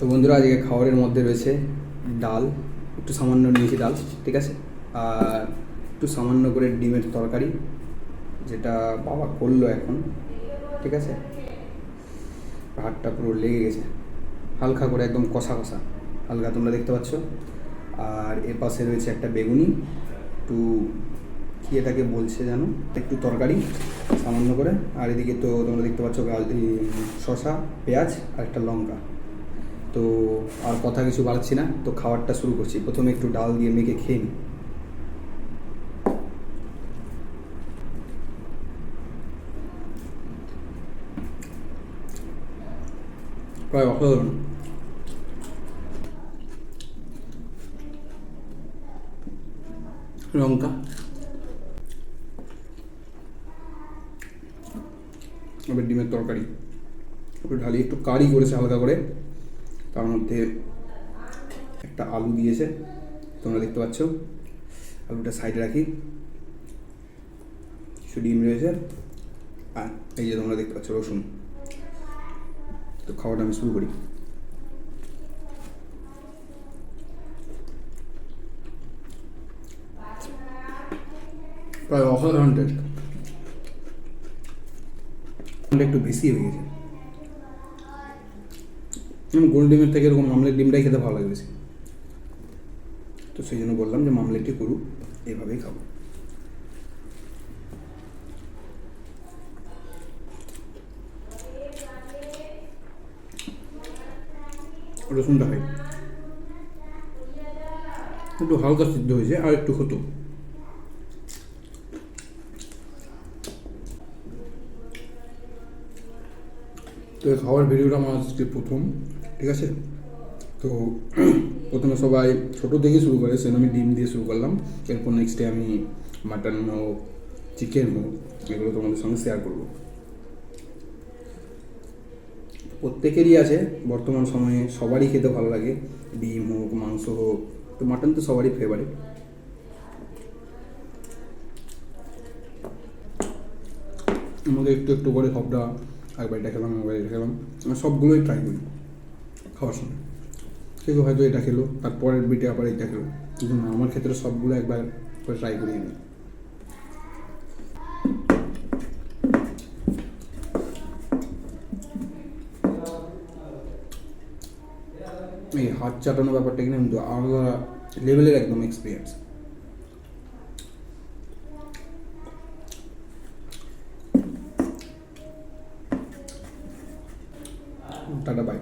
তো বন্ধুরা, আজকে খাবারের মধ্যে রয়েছে ডাল, একটু সামান্য নিয়েছি ডাল, ঠিক আছে? আর একটু সামান্য করে ডিমের তরকারি, যেটা বাবা করল এখন, ঠিক আছে? ভাতটা পুরো লেগে গেছে। হালকা করে একদম কষা কষা, হালকা তোমরা দেখতে পাচ্ছ। আর এর পাশে রয়েছে একটা বেগুনি, একটু কি এটাকে বলছে জানো? একটু তরকারি, সামান্য করে। আর এদিকে তো তোমরা দেখতে পাচ্ছ শসা, পেঁয়াজ আর একটা লঙ্কা। তো আর কথা কিছু বাড়াচ্ছি না, তো খাবারটা শুরু করছি। প্রথমে একটু ডাল দিয়ে মেখে খেয়ে নিই। প্রায় অসাধারণ লঙ্কা। ডিমের তরকারি। একটু ঢালি একটু কারি করেছে হালকা করে। তার মধ্যে একটা আলু দিয়েছে, তোমরা দেখতে পাচ্ছ। আলুটা সাইডে রাখি। কিছু ডিম রয়েছে। আর এই যে তোমরা দেখতে পাচ্ছ রসুন। তো খাওয়াটা আমি শুরু করি। প্রায় অসাধারণ টেস্ট একটু বেশি হয়ে গেছে। যেমন গোল ডিমের থেকে এরকম মামলের ডিমটাই খেতে ভালো লাগে বেশি। তো সেই জন্য বললাম যে মামলেটটি করুক, এভাবেই খাব। রসুনটা খাই। একটু হালকা সিদ্ধ হয়েছে আর একটু হতো। তো খাওয়ার ভিডিওটা আমার আজকে প্রথম। ঠিক আছে? তো প্রথমে সবাই ছোটো থেকে শুরু করে, সেজন্য আমি ডিম দিয়ে শুরু করলাম। এরপর নেক্সট ডে আমি মাটন হোক চিকেন হোক, এগুলো তোমাদের সঙ্গে শেয়ার করব। প্রত্যেকেরই আছে, বর্তমান সময়ে সবারই খেতে ভালো লাগে। ডিম হোক, মাংস হোক, তো মাটন তো সবারই ফেভারিট আমাকে একটু একটু করে সবটা একবার এটা খেলাম একবার এটা খেলাম সবগুলোই ট্রাই করি। খাওয়ার সময় কেউ হয়তো এটা খেলো, তারপরের বিটে আবার এটা খেলো। কিন্তু না, আমার ক্ষেত্রে সবগুলো একবার করে ট্রাই করি আমি এই হাত চাটানো ব্যাপারটা কিনা কিন্তু আলাদা লেভেলের একদম এক্সপিরিয়েন্স টাটা বাই